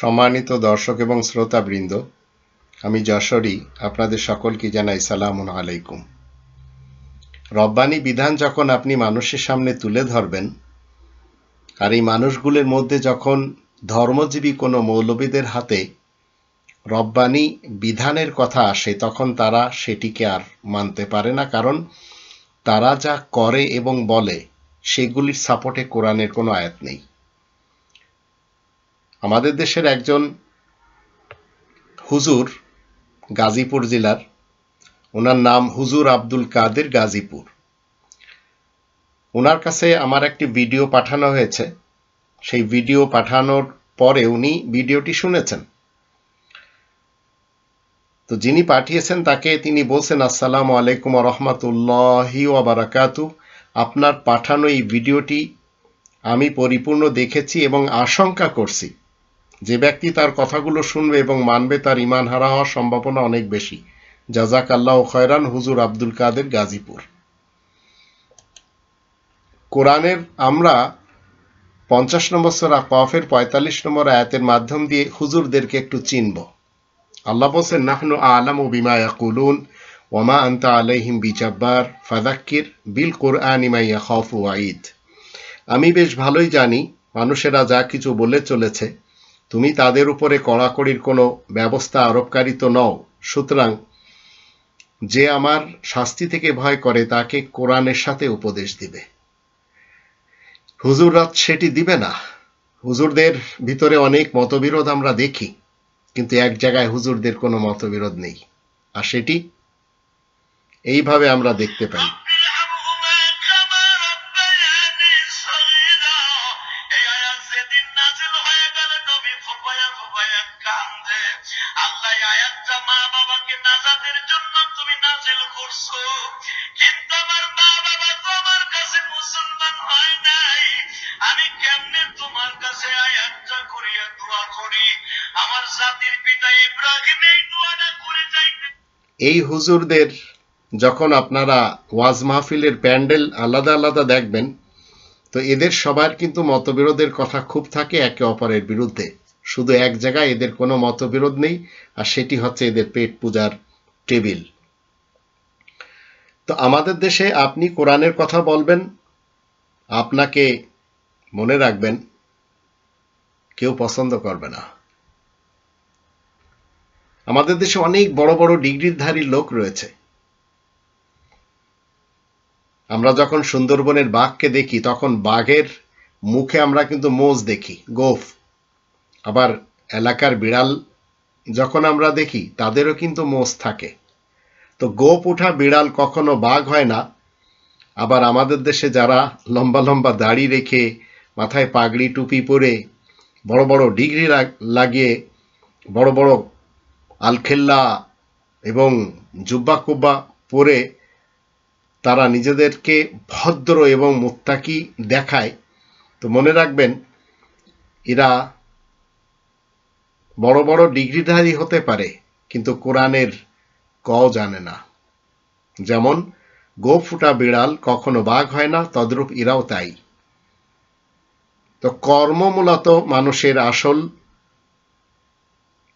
সম্মানিত দর্শক এবং শ্রোতাবৃন্দ, আমি যশোরী, আপনাদের সকলকে জানাই সালাম আলাইকুম। রব্বানি বিধান যখন আপনি মানুষের সামনে তুলে ধরবেন, আর এই মানুষগুলোর মধ্যে যখন ধর্মজীবী কোনো মৌলবীদের হাতে রব্বানি বিধানের কথা আসে, তখন তারা সেটিকে আর মানতে পারে না, কারণ তারা যা করে এবং বলে, সেগুলির সাপোর্টে কোরআনের কোনো আয়াত নেই। আমাদের দেশের একজন হুজুর গাজীপুর জেলার। ওনার নাম হুজুর আব্দুল কাদের গাজীপুর। ওনার কাছে আমার একটি ভিডিও পাঠানো হয়েছে। সেই ভিডিও পাঠানোর পরে উনি ভিডিওটি শুনেছেন। তো যিনি পাঠিয়েছেন তাকে তিনি বলছেন, আসসালামু আলাইকুম রহমতুল্লাহি ওবারাকাতু আপনার পাঠানো এই ভিডিওটি আমি পরিপূর্ণ দেখেছি এবং আশঙ্কা করছি। যে ব্যক্তি তার কথাগুলো শুনবে এবং মানবে তার ইমান হারা হওয়ার সম্ভাবনা অনেক বেশি। জাজাক আল্লাহ খয়রান হুজুর আব্দুল কাদের গাজীপুর। কোরআনের আমরা পঞ্চাশ নম্বর সরা কফের পঁয়তাল্লিশ নম্বর আয়াতের মাধ্যম দিয়ে হুজুরদেরকে একটু চিনব। আল্লাহ বলছেন, নাহনু আলাম ও বিমা ইয়াকুলুন ওমা আন্তা আলাইহিম বিজাব্বার ফাদাক্কির বিল কোরআন ইমাইয়া খফ ওয়াইদ আমি বেশ ভালোই জানি, মানুষেরা যা কিছু বলে চলেছে তুমি তাদের উপরে কড়াকড়ির কোনো ব্যবস্থা আরোপকারী তো নও। সুতরাং যে আমার শাস্তি থেকে ভয় করে, তাকে কোরআনের সাথে উপদেশ দিবে। হুজুররা সেটি দিবে না। হুজুরদের ভিতরে অনেক মতবিরোধ আমরা দেখি, কিন্তু এক জায়গায় হুজুরদের কোনো মতবিরোধ নেই। আর সেটি এইভাবে আমরা দেখতে পাই। এই হুজুরদের যখন আপনারা ওয়াজ মাহফিলের প্যান্ডেল আলাদা আলাদা দেখবেন, তো এদের সবার কিন্তু মতবিরোধের কথা খুব থাকে একে অপরের বিরুদ্ধে। শুধু এক জায়গায় এদের কোনো মতবিরোধ নেই, আর সেটি হচ্ছে এদের পেট পূজার টেবিল। তো আমাদের দেশে আপনি কোরআনের কথা বলবেন, আপনাকে মনে রাখবেন, কেউ পছন্দ করবে না। আমাদের দেশে অনেক বড় বড় ডিগ্রিধারী লোক রয়েছে। আমরা যখন সুন্দরবনের বাঘকে দেখি, তখন বাঘের মুখে আমরা কিন্তু মোজ দেখি, গোফ। আবার এলাকার বিড়াল যখন আমরা দেখি, তাদেরও কিন্তু মোজ থাকে। তো গোপ ওঠা বিড়াল কখনো বাঘ হয় না। আবার আমাদের দেশে যারা লম্বা লম্বা দাড়ি রেখে, মাথায় পাগড়ি টুপি পরে, বড় বড় ডিগ্রি লাগ- লাগিয়ে, বড় বড় আলখেল্লা এবং জুব্বা কুব্বা পরে তারা নিজেদেরকে ভদ্র এবং মুত্তাকি দেখায়। তো মনে রাখবেন, এরা বড় বড় ডিগ্রিধারী হতে পারে, কিন্তু কোরআনের ক জানে না। যেমন গো ফুটা বিড়াল কখনো বাঘ হয় না, তদ্রূপ এরাও তাই। তো কর্ম মূলত মানুষের আসল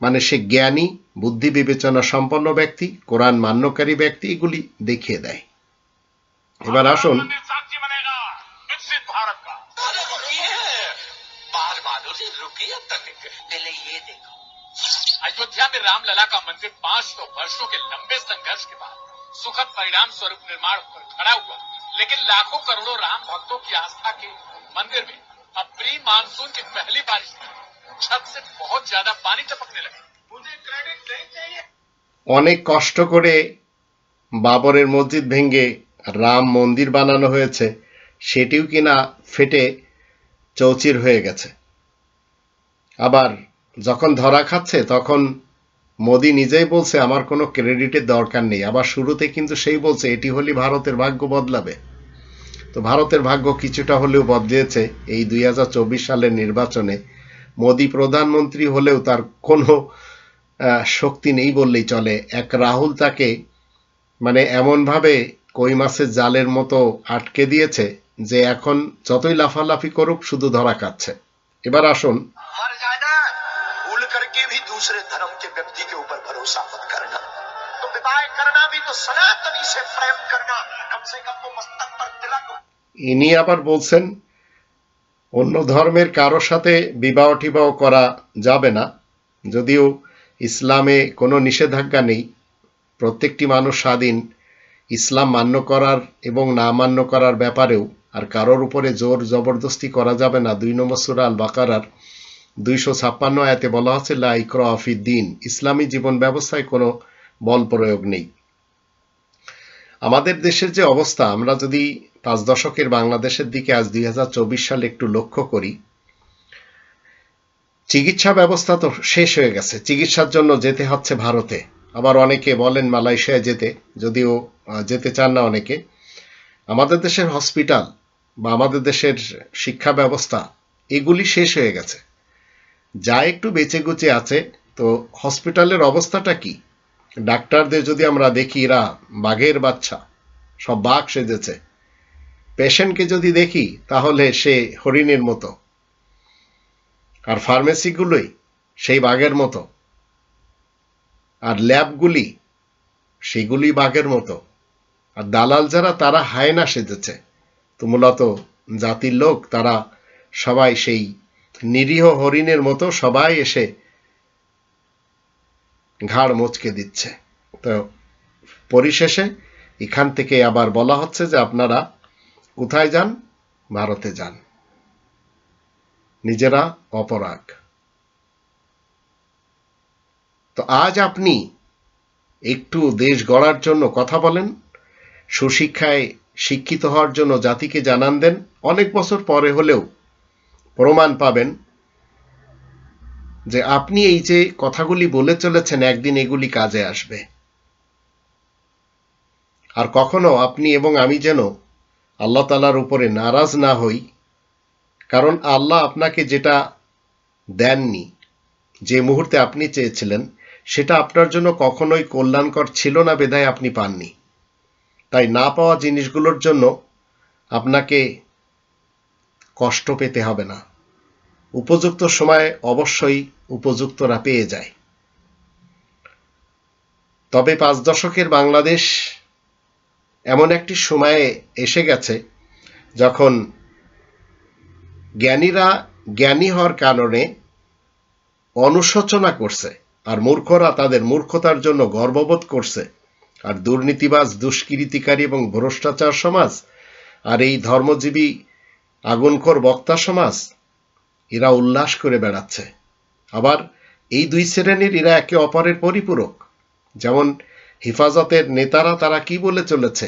মানে সে জ্ঞানী বুদ্ধি বিবেচনা সম্পন্ন ব্যক্তি কোরআন মান্যকারী ব্যক্তি এগুলি দেখিয়ে দেয় এবার আসুন साक्षी बनेगा विकसित भारत का अरे रुकिए बाहर माधुरी रुकिए तनिक पहले ये देखो अयोध्या में रामलला का मंदिर 500 वर्षों के लंबे संघर्ष के बाद सुखद परिणाम स्वरूप निर्माण होकर खड़ा हुआ लेकिन लाखों करोड़ों राम भक्तों की आस्था के मंदिर में अब प्री मानसून की पहली बारिश में छत से बहुत ज्यादा पानी टपकने लगा मुझे क्रेडिट नहीं चाहिए অনেক কষ্ট করে বাবরের মসজিদ ভেঙে রাম মন্দির বানানো হয়েছে সেটিও কিনা ফেটে চৌচির হয়ে গেছে আবার যখন ধরা খাচ্ছে তখন মোদি নিজেই বলছে আমার কোনো ক্রেডিটের দরকার নেই আবার শুরুতে কিন্তু সেই বলছে এটি হলে ভারতের ভাগ্য বদলাবে তো ভারতের ভাগ্য কিছুটা হলেও বদলিয়েছে এই দুই সালের নির্বাচনে মোদি প্রধানমন্ত্রী হলেও তার কোনো আহ, শক্তি নেই বললেই চলে এক রাহুল তাকে মানে এমনভাবে কই মাছের জালের মতো আটকে দিয়েছে যে এখন যতই লাফালাফি করুক শুধু ধরা খাচ্ছে এবার আসুন मर जाए ना भूल दूसरे धर्म के व्यक्ति के ऊपर भरोसा मत करना तो विवाह करना भी तो सनातनी से प्रेम करना कम से कम वो मस्तक पर तिलक ইনি আবার বলছেন অন্য ধর্মের কারও সাথে বিবাহ টিবাহ করা যাবে না। যদিও ইসলামে কোনো নিষেধাজ্ঞা নেই। প্রত্যেকটি মানুষ স্বাধীন। ইসলাম মান্য করার এবং না মান্য করার ব্যাপারেও আর কারোর উপরে জোর জবরদস্তি করা যাবে না। দুই নম্বর সুরা আল বাকারার দুইশো ছাপ্পান্ন আয়াতে বলা হচ্ছে লাইক্র দিন ইসলামী জীবন ব্যবস্থায় কোনো বল প্রয়োগ নেই। আমাদের দেশের যে অবস্থা, আমরা যদি পাঁচ দশকের বাংলাদেশের দিকে আজ দুই সালে একটু লক্ষ্য করি। চিকিৎসা ব্যবস্থা তো শেষ হয়ে গেছে। চিকিৎসার জন্য যেতে হচ্ছে ভারতে। আবার অনেকে বলেন মালয়েশিয়ায় যেতে, যদিও যেতে চান না অনেকে। আমাদের দেশের হসপিটাল বা আমাদের দেশের শিক্ষা ব্যবস্থা, এগুলি শেষ হয়ে গেছে। যা একটু বেঁচে গুচে আছে, তো হসপিটালের অবস্থাটা কি? ডাক্তারদের যদি আমরা দেখি, এরা বাঘের বাচ্চা, সব বাঘ সেজেছে। পেশেন্টকে যদি দেখি, তাহলে সে হরিণের মতো। আর ফার্মেসিগুলোই সেই বাঘের মতো। আর ল্যাবগুলি সেগুলি বাঘের মতো। আর দালাল যারা, তারা হায়না সেজেছে। তো মূলত জাতির লোক, তারা সবাই সেই নিরীহ হরিণের মতো সবাই এসে ঘাড় মোচকে দিচ্ছে। তো পরিশেষে এখান থেকে আবার বলা হচ্ছে যে আপনারা কোথায় যান? ভারতে যান। নিজেরা অপরাগ। তো আজ আপনি একটু দেশ গড়ার জন্য কথা বলেন, সুশিক্ষায় শিক্ষিত হওয়ার জন্য জাতিকে জানান দেন, অনেক বছর পরে হলেও প্রমাণ পাবেন যে আপনি এই যে কথাগুলি বলে চলেছেন, একদিন এগুলি কাজে আসবে। আর কখনো আপনি এবং আমি যেন আল্লাহ তালার উপরে নারাজ না হই, কারণ আল্লাহ আপনাকে যেটা দেননি, যে মুহূর্তে আপনি চেয়েছিলেন, সেটা আপনার জন্য কখনোই কল্যাণকর ছিল না বেদায় আপনি পাননি। তাই না পাওয়া জিনিসগুলোর জন্য আপনাকে কষ্ট পেতে হবে না। উপযুক্ত সময়ে অবশ্যই উপযুক্তরা পেয়ে যায়। তবে পাঁচ দশকের বাংলাদেশ এমন একটি সময়ে এসে গেছে যখন জ্ঞানীরা জ্ঞানী হওয়ার কারণে অনুশোচনা করছে আর মূর্খরা তাদের মূর্খতার জন্য গর্ববোধ করছে। আর দুর্নীতিবাজ, দুষ্কৃতিকারী এবং ভ্রষ্টাচার সমাজ আর এই ধর্মজীবী আগুনখোর বক্তা সমাজ, এরা উল্লাস করে বেড়াচ্ছে। আবার এই দুই শ্রেণির এরা একে অপরের পরিপূরক। যেমন হেফাজতের নেতারা তারা কি বলে চলেছে?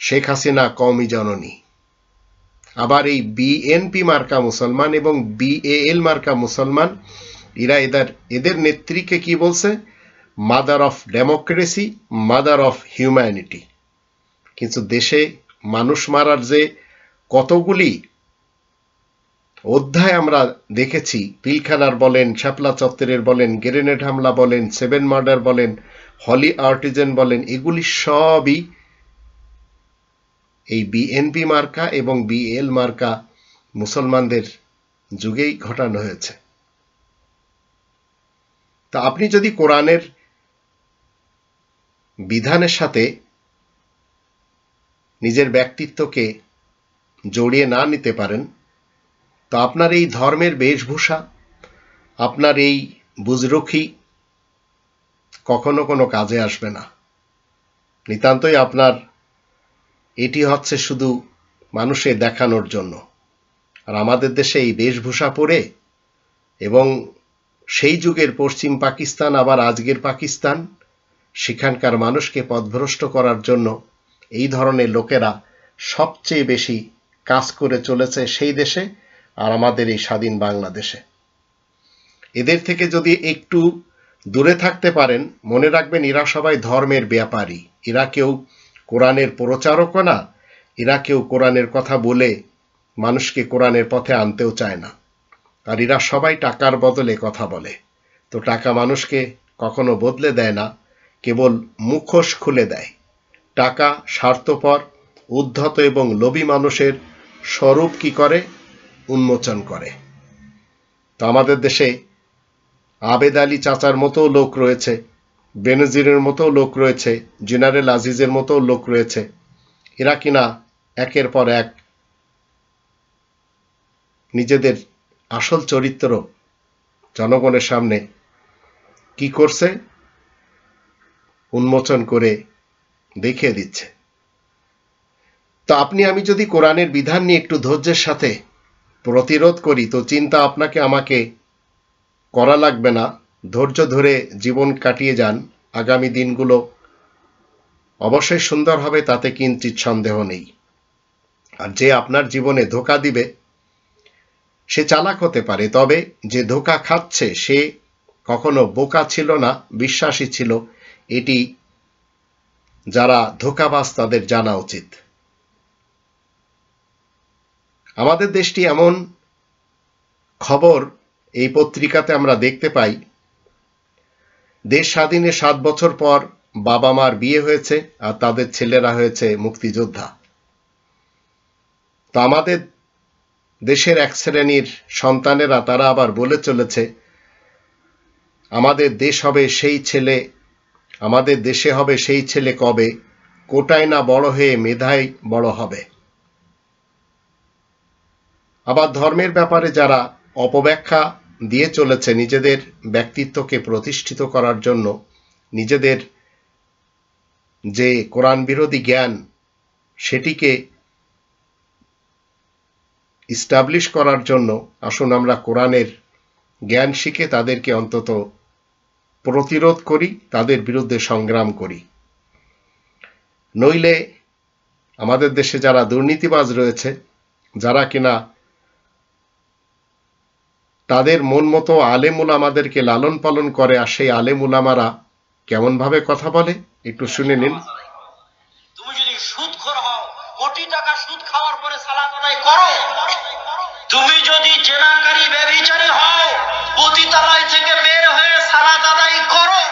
শেখ হাসিনা কওমি জননী। আবার এই বিএনপি মার্কা মুসলমান এবং বিএএল মার্কা মুসলমান, এরা এদের এদের নেত্রীকে কি বলছে? Mother of democracy mother of humanity কিন্তু দেশে মানুষ মারার যে কতগুলি অধ্যায় আমরা দেখেছি পিলখানার বলেন, শাপলা চত্বরের বলেন, গ্রেনেড হামলা বলেন, সেভেন মার্ডার বলেন, হলি আর্টিজেন বলেন, এগুলি সবই এই বিএনপি মার্কা এবং বিএল মার্কা মুসলমানদের যুগেই ঘটানো হয়েছে। তা আপনি যদি কোরআনের বিধানের সাথে নিজের ব্যক্তিত্বকে জড়িয়ে না নিতে পারেন তো আপনার এই ধর্মের বেশভূষা, আপনার এই বুজরুখি কখনো কোনো কাজে আসবে না। নিতান্তই আপনার এটি হচ্ছে শুধু মানুষে দেখানোর জন্য। আর আমাদের দেশে এই বেশভূষা পরে এবং সেই যুগের পশ্চিম পাকিস্তান, আবার আজকের পাকিস্তান, সেখানকার মানুষকে পথভ্রষ্ট করার জন্য এই ধরনের লোকেরা সবচেয়ে বেশি কাজ করে চলেছে সেই দেশে। আর আমাদের এই স্বাধীন বাংলাদেশে। এদের থেকে যদি একটু দূরে থাকতে পারেন, মনে রাখবেন এরা সবাই ধর্মের ব্যাপারী। এরা কেউ কোরআনের প্রচারকও না, এরা কেউ কোরআনের কথা বলে মানুষকে কোরআনের পথে আনতেও চায় না। আর এরা সবাই টাকার বদলে কথা বলে। তো টাকা মানুষকে কখনো বদলে দেয় না, কেবল মুখোশ খুলে দেয়। টাকা স্বার্থপর, উদ্ধত এবং লোভী মানুষের স্বরূপ কি করে? উন্মোচন করে। তো আমাদের দেশে আবেদ আলী চাচার মতো লোক রয়েছে, বেনজিরের মতো লোক রয়েছে, জেনারেল আজিজের মতো লোক রয়েছে। এরা কিনা একের পর এক নিজেদের আসল চরিত্র জনগণের সামনে কি করছে, উন্মোচন করে দেখিয়ে দিচ্ছে। তো আপনি, আমি যদি কোরআনের বিধান নিয়ে একটু ধৈর্যের সাথে প্রতিরোধ করি, তো চিন্তা আপনাকে আমাকে করা লাগবে না। ধৈর্য ধরে জীবন কাটিয়ে যান। আগামী দিনগুলো অবশ্যই সুন্দর হবে, তাতে কিঞ্চিত সন্দেহ নেই। আর যে আপনার জীবনে ধোকা দিবে, সে চালাক হতে পারে, তবে যে ধোকা খাচ্ছে, সে কখনো বোকা ছিল না, বিশ্বাসী ছিল। এটি যারা ধোকাবাজ, তাদের জানা উচিত। আমাদের দেশটি এমন খবর এই পত্রিকাতে আমরা দেখতে পাই। দেশ স্বাধীনে সাত বছর পর বাবা মার বিয়ে হয়েছে আর তাদের ছেলেরা হয়েছে মুক্তিযোদ্ধা। তো আমাদের দেশের এক শ্রেণির সন্তানেরা, তারা আবার বলে চলেছে, আমাদের দেশ হবে সেই ছেলে, আমাদের দেশে হবে সেই ছেলে কবে? কোটায় না বড় হয়ে মেধায় বড় হবে? আবার ধর্মের ব্যাপারে যারা অপব্যাখ্যা দিয়ে চলেছে নিজেদের ব্যক্তিত্বকে প্রতিষ্ঠিত করার জন্য, নিজেদের যে কোরআন বিরোধী জ্ঞান সেটিকে ইস্টাবলিশ করার জন্য আসুন আমরা কোরআনের জ্ঞান শিখে তাদেরকে অন্তত প্রতিরোধ করি, তাদের বিরুদ্ধে সংগ্রাম করি। নইলে আমাদের দেশে যারা দুর্নীতিবাজ রয়েছে, যারা কিনা তাদের মন মতো আলেমুল আমাদেরকে লালন পালন করে, আর সেই আলেমুলামারা কেমন ভাবে কথা বলে? একটু শুনে নিন। তুমি যদি সুদ হও, কোটি টাকা সুদ খাওয়ার পরে সালাত করো। তুমি যদি জেনাকারী ব্যভিচারী হও, পতিতালয় থেকে বের হয়ে সালাত করো।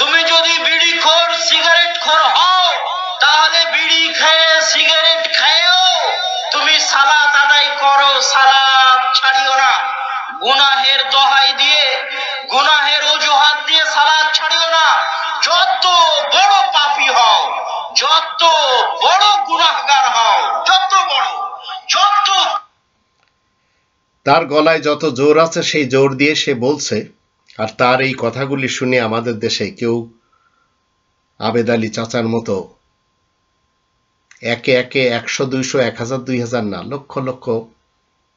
তুমি যদি বিড়ি খোর, সিগারেট খোর হও, তাহলে বিড়ি খেয়ে সিগারেট খেয়েও। তুমি সালাত আদায় করো, সালাত ছাড়িও না। গুনাহের দোহাই দিয়ে, গুনাহের অজুহাত দিয়ে সালাত ছাড়িও না। যত বড় পাপী হও, যত বড় গুনাহগার হও, যত বড়, যত তার গলায় যত জোর আছে, সেই জোর দিয়ে সে বলছে, আর তার এই কথাগুলি শুনে আমাদের দেশে কেউ আবেদ আলী চাচার মতো একে একে একশো, দুইশো, এক হাজার, দুই হাজার না, লক্ষ লক্ষ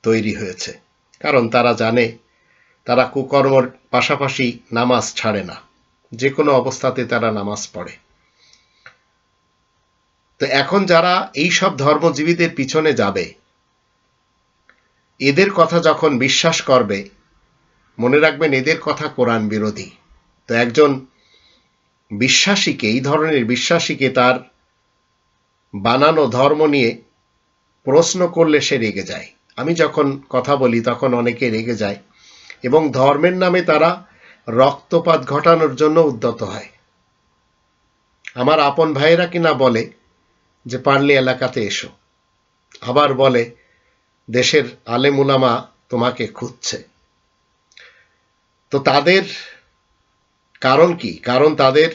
তৈরি হয়েছে। কারণ তারা জানে, তারা কুকর্মর পাশাপাশি নামাজ ছাড়ে না। যে কোনো অবস্থাতে তারা নামাজ পড়ে। তো এখন যারা এই সব ধর্মজীবীদের পিছনে যাবে, এদের কথা যখন বিশ্বাস করবে, মনে রাখবেন এদের কথা কোরআন বিরোধী। তো একজন বিশ্বাসীকে, এই ধরনের বিশ্বাসীকে তার বানানো ধর্ম নিয়ে প্রশ্ন করলে সে রেগে যায়। আমি যখন কথা বলি, তখন অনেকে রেগে যায় এবং ধর্মের নামে তারা রক্তপাত ঘটানোর জন্য উদ্যত হয়। আমার আপন ভাইয়েরা কিনা বলে যে, পারলে এলাকাতে এসো। আবার বলে, দেশের আলেমুলামা তোমাকে খুঁজছে। তো তাদের কারণ কি? কারণ তাদের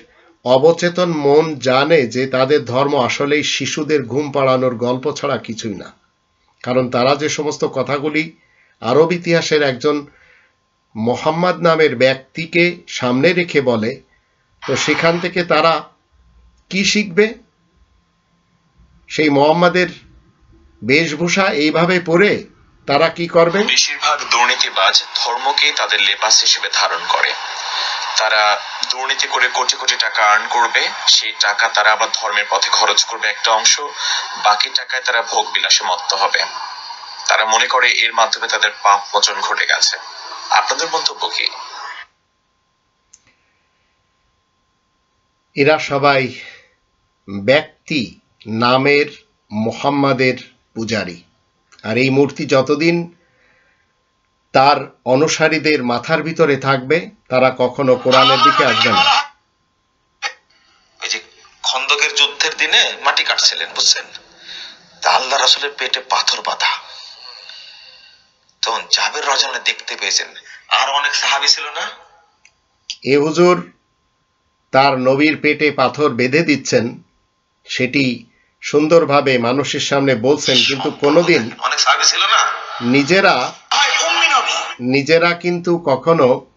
অবচেতন মন জানে যে, তাদের ধর্ম আসলেই শিশুদের ঘুম পাড়ানোর গল্প ছাড়া কিছুই না। কারণ তারা যে সমস্ত কথাগুলি আরব ইতিহাসের একজন মোহাম্মদ নামের ব্যক্তিকে সামনে রেখে বলে, তো সেখান থেকে তারা কি শিখবে? সেই মোহাম্মদের বেশভূষা এইভাবে পরে তারা কি করবে? বেশিরভাগ দুর্নীতিবাজ ধর্মকে তাদের লেবাস হিসেবে ধারণ করে। তারা দুর্নীতি করে কোটি কোটি টাকা আর্ন করবে, সেই টাকা তারা আবার ধর্মের পথে খরচ করবে একটা অংশ, বাকি টাকায় তারা ভোগ বিলাসে মত্ত হবে। তারা মনে করে এর মাধ্যমে তাদের পাপ মোচন ঘটে গেছে। আপনাদের মন্তব্য কি? এরা সবাই ব্যক্তি নামের মোহাম্মদের পূজারী। আর এই মূর্তি যতদিন তার অনুসারীদের মাথার ভিতরে থাকবে তারা কখনো কোরআনের দিকে আসবে না। যে খন্দকের যুদ্ধের দিনে মাটি কাটছিলেন বুঝছেন? তা আল্লাহ রাসুলের পেটে পাথর বাঁধা। তখন জাবের রজানে দেখতে পেয়েছেন। আর অনেক সাহাবি ছিল না? এ হুজুর তার নবীর পেটে পাথর বেঁধে দিচ্ছেন সেটি সুন্দরভাবে মানুষের সামনে বলছেন কিন্তু কোনোদিন অনেক সার্ভিস ছিল না? নিজেরা নিজেরা কিন্তু কখনো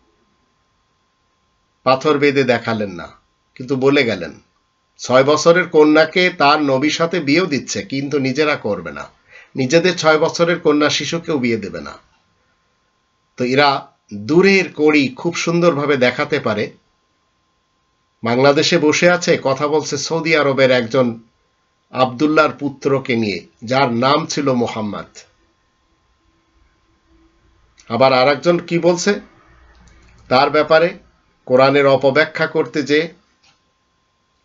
পাথর বেঁধে দেখালেন না, কিন্তু বলে গেলেন, ছয় বছরের কন্যাকে তার নবীর সাথে বিয়েও দিচ্ছে, কিন্তু নিজেরা করবে না। নিজেদের ছয় বছরের কন্যা শিশুকেও বিয়ে দেবে না। তো এরা দূরের কড়ি খুব সুন্দরভাবে দেখাতে পারে। বাংলাদেশে বসে আছে, কথা বলছে সৌদি আরবের একজন আবদুল্লার পুত্রকে নিয়ে, যার নাম ছিল মোহাম্মদ। আবার আরেকজন কি বলছে? তার ব্যাপারে কোরআনের অপব্যাখ্যা করতে যে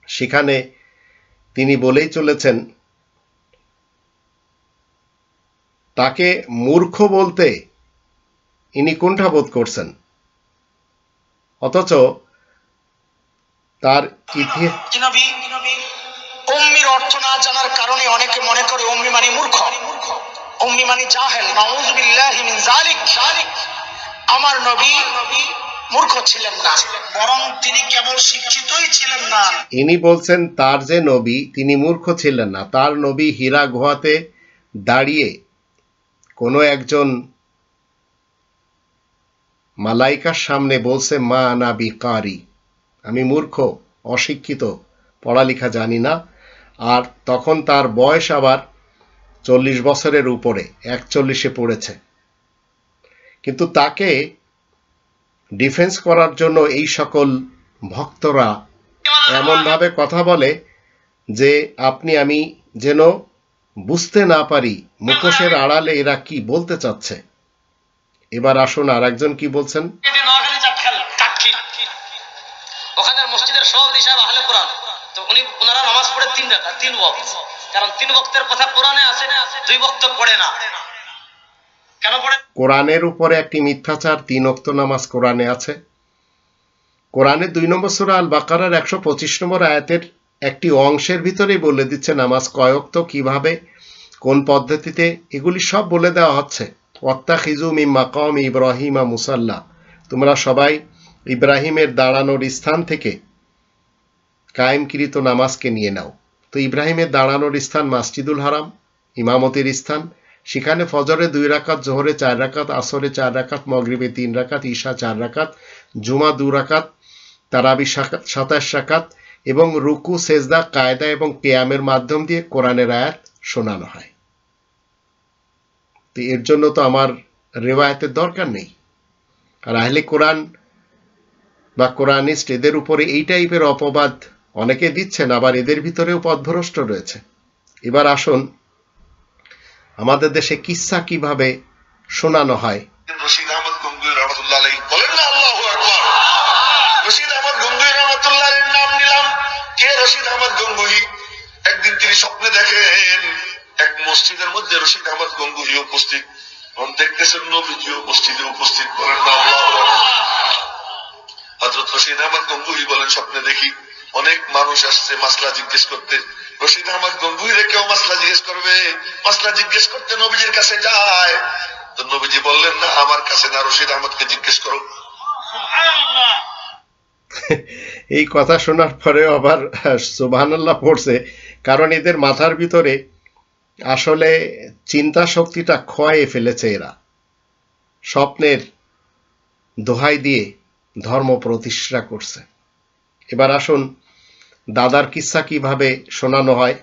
সেখানে তিনি বলেই চলেছেন, তাকে মূর্খ বলতে ইনি কোনটা বোধ করছেন। অথচ তার উম্মির অর্থ না জানার কারণে অনেকে মনে করে উম্মি মানে মূর্খ। উম্মি মানে জাহেল। নাউযু বিল্লাহি মিন যালিক। আমার নবী মূর্খ ছিলেন না, বরং তিনি কেবল শিক্ষিতই ছিলেন না। ইনি বলছেন, তার যে নবী, তিনি মূর্খ ছিলেন না। তার নবী হীরা গুহাতে দাঁড়িয়ে কোনো একজন মালাইকার সামনে বলছে, মা আনা বিকারি আমি মূর্খ, অশিক্ষিত, পড়ালেখা জানি না। আর তখন তার বয়স আবার চল্লিশ বছরের উপরে, একচল্লিশে পড়েছে। কিন্তু তাকে ডিফেন্স করার জন্য এই সকল ভক্তরা এমনভাবে কথা বলে যে আপনি, আমি যেন বুঝতে না পারি মুখোশের আড়ালে এরা কি বলতে চাচ্ছে। এবার আসুন আর একজন কি বলছেন? কারণ তিন বক্তের কথা কোরআনে আছে, দুই বক্ত পড়ে না। কোরআনের উপরে একটি মিথ্যাচার তিন অক্ত নামাজ কোরআনে আছে। কোরআনের দুই নম্বর সুরা আল বাকারার একশো পঁচিশ নম্বর আয়াতের একটি অংশের ভিতরেই বলে দিচ্ছে নামাজ কয়ক্ত কীভাবে, কোন পদ্ধতিতে, এগুলি সব বলে দেওয়া হচ্ছে। ওয়াত্তা খিজু মিম্মা কম ইব্রাহিমা মুসাল্লা। তোমরা সবাই ইব্রাহিমের দাঁড়ানোর স্থান থেকে কায়েমকৃত নামাজকে নিয়ে নাও। তো ইব্রাহিমের দাঁড়ানোর স্থান মাসজিদুল হারাম, ইমামতির স্থান সেখানে ফজরে দুই রাকাত, জোহরে চার রাকাত, আসরে চার রাকাত, মগরিবে তিন রাকাত, ঈশা চার রাকাত, জুমা দু রাকাত, তারাবি সাতাশ রাকাত এবং রুকু, সেজদা, কায়দা এবং কেয়ামের মাধ্যম দিয়ে কোরআনের আয়াত শোনানো হয়। তো এর জন্য তো আমার রেওয়ায়তের দরকার নেই। আর আহলে কোরআন বা কোরআনিস্ট এদের উপরে এই টাইপের অপবাদ অনেকে দিচ্ছেন, আবার এদের ভিতরেও পথভ্রষ্ট রয়েছে। এবার আসুন আমাদের দেশে কিসসা কীভাবে শোনানো হয়? একদিন তিনি স্বপ্নে দেখেন, এক মসজিদের মধ্যে রশিদ আহমদ উপস্থিত। দেখতেছেন নবীজি উপস্থিত করেন হজরত রশিদ আহমদ বলেন, স্বপ্নে দেখি অনেক মানুষ আসছে, মাসলা জিজ্ঞেস করতে। রশিদ আহমদ গঙ্গুই রে কেউ মাসলা জিজ্ঞেস করবে মাসলা জিজ্ঞেস করতে নবীজির কাছে যায়। তো নবীজি বললেন না আমার কাছে না রশিদ আহমদকে জিজ্ঞেস করো। এই কথা শোনার পরেও আবার সুবহানাল্লাহ পড়ছে কারণ এদের মাথার ভিতরে আসলে চিন্তা শক্তিটা ক্ষয়ে ফেলেছে এরা। স্বপ্নের দোহাই দিয়ে ধর্ম প্রতিষ্ঠা করছে। এবার আসুন দাদার কিসা কীভাবে শোনানো হয়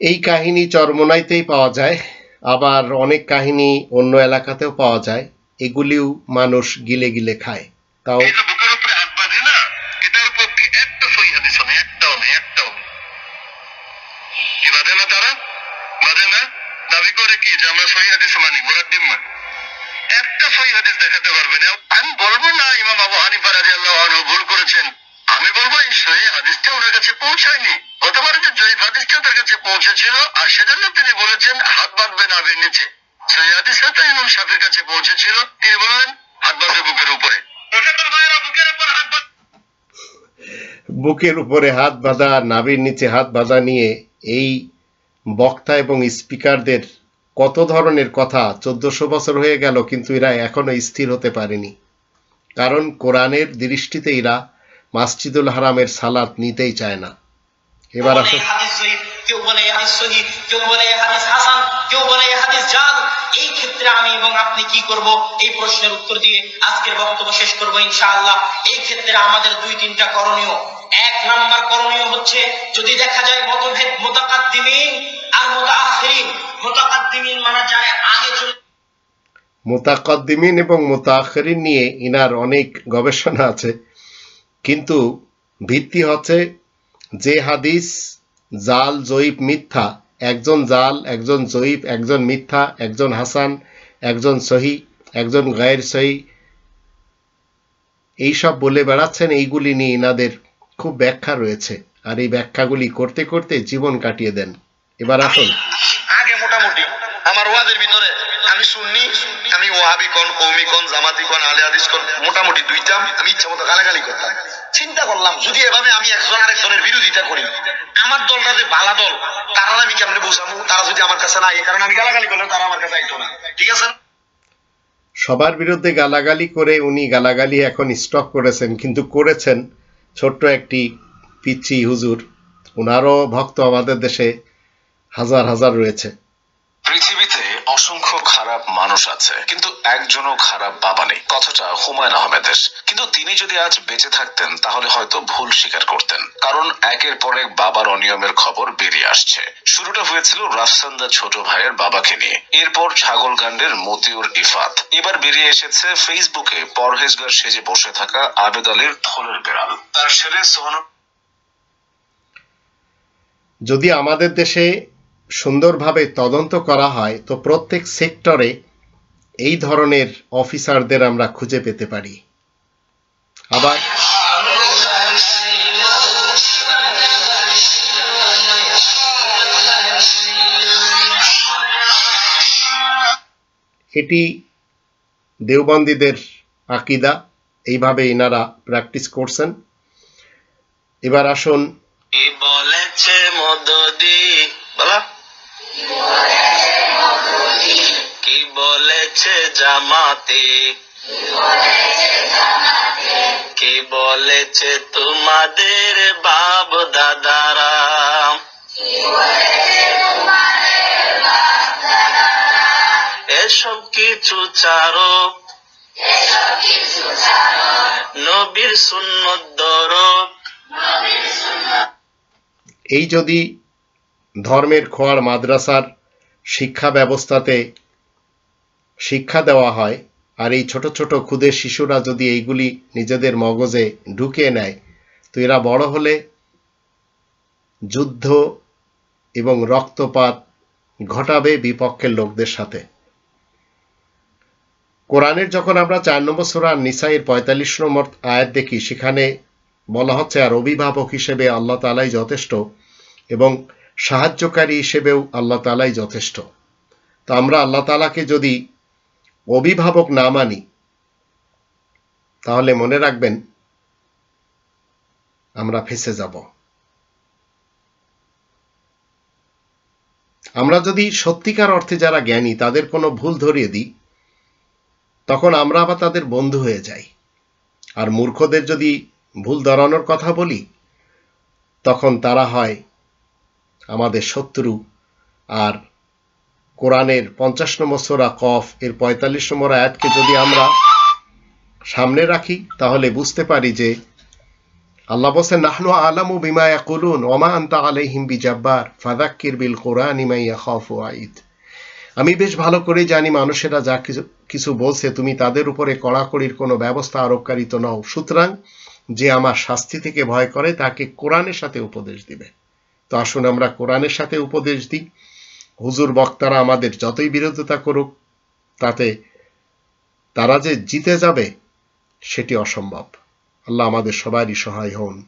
এই কাহিনী চরমোনাইতেই পাওয়া যায়, আবার অনেক কাহিনী অন্য এলাকাতেও পাওয়া যায়। এগুলিও মানুষ গিলে গিলে খায়। তাও এই যে বুকের উপরে হাত বাঁধে না এটার পক্ষে একটা সই হাদিস নেই একটাও নেই একটাও নেই। কি বাঁধে না তারা বাঁধে না দাবি করে কি যে আমরা সই হাদিস মানি ঘোড়ার ডিম মানি একটা সই হাদিস দেখাতে পারবে না আমি বলব না ইমাম আবু হানিফা রাদিয়াল্লাহু আনহু ভুল করেছেন আমি বলব এই সই হাদিসটা ওনার কাছে পৌঁছায়নি হতে পারে যে জয়ীফ হাদিসটা তার কাছে পৌঁছেছিল আর সেজন্য তিনি বলেছেন হাত বাঁধবে নাভির নিচে। সই হাদিসটা তো ইমাম শাফির কাছে পৌঁছেছিল। তিনি বললেন হাত বাঁধবে বুকের উপরে। ওটা তো মায়েরা বুকের হাত উপরে হাত বাঁধা নাভির নিচে হাত বাঁধা নিয়ে এই বক্তা এবং স্পিকারদের কত ধরনের কথা? চোদ্দশো বছর হয়ে গেল কিন্তু এরা এখনও স্থির হতে পারেনি। কারণ কোরআনের দৃষ্টিতে এরা মাসজিদুল হারামের সালাত নিতেই চায় না। এবার বলে আসো। এই হাদিস সহি কেউ বলে এই হাদিস হাসান, কেউ বলে এই হাদিস জাল। এই ক্ষেত্রে আমি এবং আপনি কি করব? এই প্রশ্নের উত্তর দিয়ে আজকের বক্তব্য শেষ করব ইনশাআল্লাহ। এই ক্ষেত্রে আমাদের দুই তিনটা করণীয়। এক নাম্বার করণীয় হচ্ছে, যদি দেখা যায় মতভেদ, মোতাকাদ্দিমিন আর মোতাআখিরিন। মোতাকাদ্দিমিন মানে যায় আগে চলে মোতাকদ্দিমিন এবং মোতাখরিন নিয়ে ইনার অনেক গবেষণা আছে। কিন্তু ভিত্তি হচ্ছে যে হাদিস জাল জয়ীফ মিথ্যা। একজন জাল, একজন জয়ীফ, একজন মিথ্যা, একজন হাসান, একজন সহি, একজন গায়ের সহি। এইসব বলে বেড়াচ্ছেন এইগুলি নিয়ে ইনাদের খুব ব্যাখ্যা রয়েছে। আর এই ব্যাখ্যাগুলি করতে করতে জীবন কাটিয়ে দেন। এবার আসুন। আগে মোটামুটি। আমার ওয়াজের ভিতরে আমি শুননি আমি ওয়াহাবি কোন, কৌমি কোন, জামাতি কোন, আলে হাদিস কোন, মোটামুটি দুইটাম আমি ইচ্ছা মতো গালাগালি করতাম। চিন্তা করলাম যদি এভাবে আমি একজন আরেকজনের বিরোধিতা করি আমার দলটা যে বালা দল তারা আমি কেমনে বুঝাবো? তারা যদি আমার কাছে না কারণ আমি গালাগালি করলে তারা আমার কাছে আইতো না। ঠিক আছে? সবার বিরুদ্ধে গালাগালি করে উনি গালাগালি এখন স্টপ করেছেন কিন্তু করেছেন ছোট্ট একটি পিচ্ছি হুজুর। ওনারও ভক্ত আমাদের দেশে হাজার হাজার রয়েছে। পৃথিবীতে অসংখ্য খারাপ মানুষ আছে, কিন্তু একজনও খারাপ বাবা নেই। কথাটা হুমায়ুন আহমেদের। কিন্তু তিনি যদি আজ বেঁচে থাকতেন, তাহলে হয়তো ভুল স্বীকার করতেন। কারণ একের পর এক বাবার অনিয়মের খবর বেরিয়ে আসছে। শুরুটা হয়েছিল রাফসান্দা ছোট ভাইয়ের বাবাকে নিয়ে। এরপর ছাগলকাণ্ডের মতিউর ইফাত। এবার বেরিয়ে এসেছে ফেসবুকে পরহেজগার সেজে বসে থাকা আবেদ আলীর থলের বেড়াল। তার ছেলে সোহান যদি আমাদের দেশে সুন্দরভাবে তদন্ত করা হয়, তো প্রত্যেক সেক্টরে এই ধরনের অফিসারদের আমরা খুঁজে পেতে পারি। আবার এটি দেওবন্দীদের আকিদা, এইভাবে ইনারা প্র্যাকটিস করছেন। এবার আসুন। বলেছে কি বলেছে জামাতে? কি বলেছে তোমাদের বাপ দাদারা? এসব কিছু চারো নবীর সুন্নত ধরো। এই যদি ধর্মের খোয়ার মাদ্রাসার শিক্ষা ব্যবস্থাতে শিক্ষা দেওয়া হয়, আর এই ছোট ছোট ক্ষুদে শিশুরা যদি এইগুলি নিজেদের মগজে ঢুকিয়ে নেয়, তো এরা বড় হলে যুদ্ধ এবং রক্তপাত ঘটাবে বিপক্ষের লোকদের সাথে। কোরআনের যখন আমরা চার নম্বর সুরা নিসাইয়ের পঁয়তাল্লিশ নম্বর আয়াত দেখি, সেখানে বলা হচ্ছে, আর অভিভাবক হিসেবে আল্লাহ তালাই যথেষ্ট এবং সাহায্যকারী হিসেবেও আল্লাহ তালাই যথেষ্ট। তো আমরা আল্লাহ তালাকে যদি অভিভাবক না মানি, তাহলে মনে রাখবেন আমরা ফেসে যাব। আমরা যদি সত্যিকার অর্থে যারা জ্ঞানী, তাদের কোনো ভুল ধরিয়ে দিই, তখন আমরা আবার তাদের বন্ধু হয়ে যাই। আর মূর্খদের যদি ভুল ধরানোর কথা বলি, তখন তারা হয় আমাদের শত্রু। আর কোরআনের পঞ্চাশ নম্বর সোরা কফ, এর পঁয়তাল্লিশ নম্বর আয়াতকে যদি আমরা সামনে রাখি, তাহলে বুঝতে পারি যে আল্লাহ বলছেন, নাহনু আলাম আলামু বিমা ইয়াকুলুন ওমা আনতা আলাইহিম বিজাব্বার ফাদাক্কির বিল কোরআন ইমা ইয়াখাফু আইদ। আমি বেশ ভালো করেই জানি, মানুষেরা যা কিছু কিছু বলছে, তুমি তাদের উপরে কড়াকড়ির কোনো ব্যবস্থা আরোপকারিত নও। সুতরাং যে আমার শাস্তি থেকে ভয় করে, তাকে কোরআনের সাথে উপদেশ দিবে। তো আসুন আমরা কোরআনের সাথে উপদেশ দিই। হুজুর, বক্তারা আমাদের যতই বিরোধিতা করুক, তাতে তারা যে জিতে যাবে, সেটি অসম্ভব। আল্লাহ আমাদের সবারই সহায় হন।